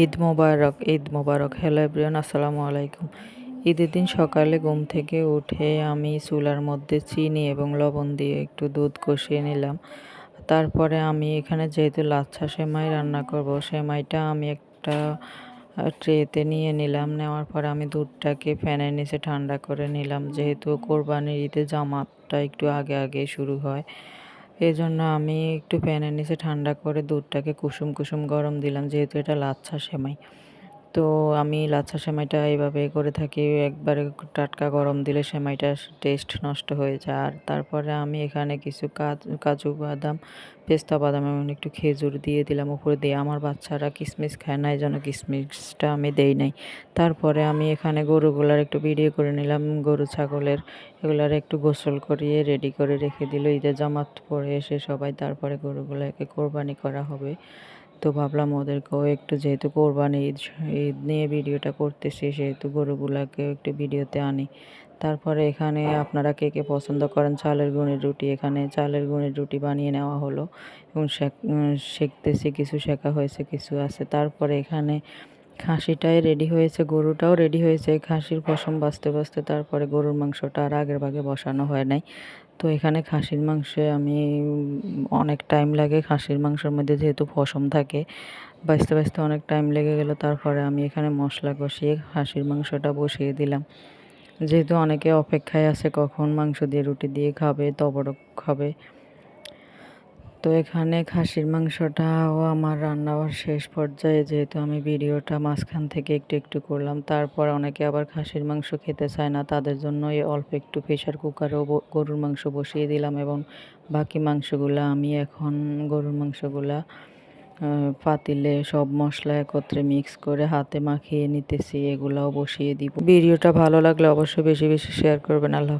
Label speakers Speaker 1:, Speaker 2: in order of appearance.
Speaker 1: ঈদ মোবারক ঈদ মোবারক। Hello everyone, আসসালামু আলাইকুম। ঈদের দিন সকালে ঘুম থেকে উঠে আমি চুলার মধ্যে চিনি এবং লবণ দিয়ে একটু দুধ কষিয়ে নিলাম। তারপরে আমি এখানে যেহেতু লাচ্ছা সেমাই রান্না করব, সেমাইটা আমি একটা ট্রেতে নিয়ে নিলাম। নেওয়ার পরে আমি দুধটাকে ফ্যানের নিচে ঠান্ডা করে নিলাম। যেহেতু কোরবানির ঈদে জামাতটা একটু আগে আগে শুরু হয় এই জন্য আমি একটু প্যানের নিচে ঠান্ডা করে দুধটাকে কুসুম কুসুম গরম দিলাম, যেহেতু এটা লাচ্ছা সেমাই। তো আমি লাচ্ছা সেমাইটা এইভাবে করে থাকি। একবারে টাটকা গরম দিলে সেমাইটা টেস্ট নষ্ট হয়ে যায়। আর তারপরে আমি এখানে কিছু কাজু বাদাম, পেস্তা বাদাম এবং একটু খেজুর দিয়ে দিলাম উপরে দিয়ে। আমার বাচ্চারা কিশমিশ খায় না এই জন্য কিশমিশটা আমি দেই নাই। তারপরে আমি এখানে গরুগুলার একটু ভিডিও করে নিলাম। গরু, ছাগলের এগুলার একটু গোসল করিয়ে রেডি করে রেখে দিল। ঈদের জামাত পরে এসে সবাই তারপরে গরুগুলোকে কোরবানি করা হবে। তো ভাবলাম ওদেরকেও একটু যেহেতু কোরবানি ঈদ ঈদ নিয়ে ভিডিওটা করতেছি, সেহেতু গরুগুলাকেও একটু ভিডিওতে আনি। তারপরে এখানে আপনারা কে কে পছন্দ করেন চালের গুঁড়ির রুটি, এখানে চালের গুঁড়ির রুটি বানিয়ে নেওয়া হলো এবং শেখতেছি, কিছু শেখা হয়েছে, কিছু আছে। তারপরে এখানে খাসিটাই রেডি হয়েছে, গরুটাও রেডি হয়েছে। খাসির পশম বাঁচতে বাঁচতে তারপরে গরুর মাংসটা আর আগের ভাগে বসানো হয় নাই। তো এখানে খাসির মাংসে আমি অনেক টাইম লাগে খাসির মাংসের মধ্যে যেহেতু পশম থাকে, বাঁচতে বাঁচতে অনেক টাইম লেগে গেল। তারপরে আমি এখানে মশলা কষিয়ে খাসির মাংসটা বসিয়ে দিলাম। যেহেতু অনেকে অপেক্ষায় আছে কখন মাংস দিয়ে রুটি দিয়ে খাবে, তবরক খাবে তো এখানে খাসির মাংসটাও আমার রান্নাবার শেষ পর্যায়ে, যেহেতু আমি ভিডিওটা মাঝখান থেকে একটু একটু করলাম, তারপর অনেকে আবার খাসির মাংস খেতে চায় না, তাদের জন্য এই অল্প একটু প্রেশার কুকারেও গরুর মাংস বসিয়ে দিলাম এবং বাকি মাংসগুলো আমি এখন গরুর মাংসগুলা পাতিলে সব মশলা একত্রে মিক্স করে হাতে মাখিয়ে নিতেছি, এগুলাও বসিয়ে দিব। ভিডিওটা ভালো লাগলে অবশ্যই বেশি বেশি শেয়ার করবেন, আল্লাহ